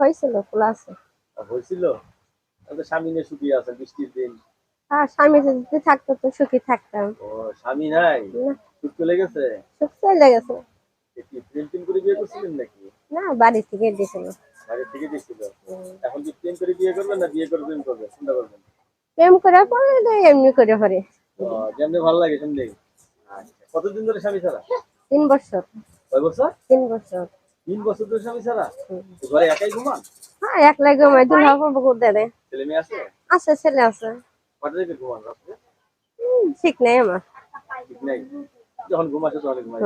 হয়েছিল খোলা আছে হয়েছিল? তাহলে স্বামী নিয়ে সুখী আছে বৃষ্টির দিন। আর স্বামী যদি থাকতো তো সুখী থাকতাম। ও স্বামী নাই? না। সুখ চলে গেছে? সুখ চলে গেছে। কি প্রেম টেম করে বিয়ে করছিলেন নাকি? না বাড়ি থেকে দিয়েছিল বাড়ি থেকে দিয়েছিল এখন কি প্রেম করে বিয়ে করবেন না বিয়ে করে প্রেম করবেন? চিন্তা করবেন। প্রেম করার পরে তো এমনি করে পরে যেমনি ভালো লাগে সেমনি আচ্ছা কতদিন ধরে স্বামী ছাড়া? তিন বছর। কয় বছর? তিন বছর। তিন বছর ধরে স্বামী ছাড়া? ঘরে একাই ঘুমান? হ্যাঁ ছেলে মেয়ে আছে? আছে ছেলে আছে। কটা থেকে ঘুমান রাত্রে? ঠিক নেই আমার। ঠিক নাই? যখন ঘুম তখন ঘুমাই।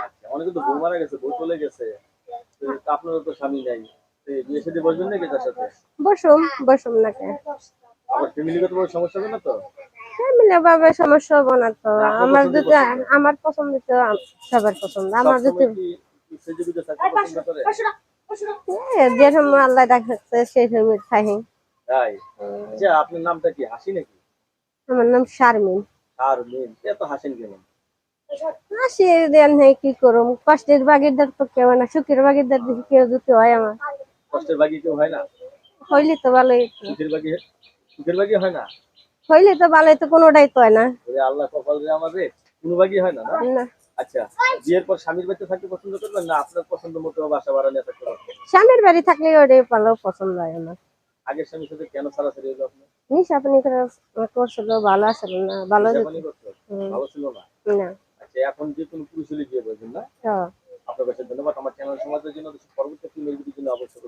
আচ্ছা, অনেকে তো বউ গেছে বউ চলে গেছে। আপনারও তো স্বামী নাই। বিয়ে সাথে বসবেন নাকি তার সাথে? বসুম বসুম নাকি। আবার ফ্যামিলিগত কোনো সমস্যা হবে না তো? ফ্যামিলি ভাবে সমস্যা হব না তো। আমার আমার পছন্দ তো সবার পছন্দ। আমার যদি আল্লাহ সেই সময় খাই তাই? আচ্ছা আপনার নামটা কি হাসি নাকি? আমার নাম শারমিন। আর এত হাসেন কেন? হাসি দেন হ্যাঁ কি করুম? কষ্টের বাগিরদার তো কেউ না সুখের বাগিরদার দেখি কেউ যদি হয় আমার। কষ্টের বাকি কেউ হয় না? হইলে তো ভালোই সুখের বাকি হয় না? হইলে তো ভালোই তো কোনোটাই তো হয় না। আল্লাহ কপাল রে আমাদের কোনো বাকি হয় না। আচ্ছা বিয়ের পর স্বামীর বাড়িতে থাকতে পছন্দ করবেন না আপনার পছন্দ মতো বাসা ভাড়া নিয়ে থাকতে পারবেন? স্বামীর বাড়ি থাকলে ওটাই ভালো পছন্দ হয় আমার। আগের স্বামীর সাথে কেন হলো নিশা আপনি করছিল ভালো আসলে না ভালো জাপানি করতো হুম। ভালো ছিল না? না। আচ্ছা এখন যে কোনো পুরুষ হলে বিয়ে করবেন না? তো আপনার কাছে ধন্যবাদ আমার চ্যানেল সমাজের জন্য পরবর্তী ভিডিওর জন্য অবশ্যই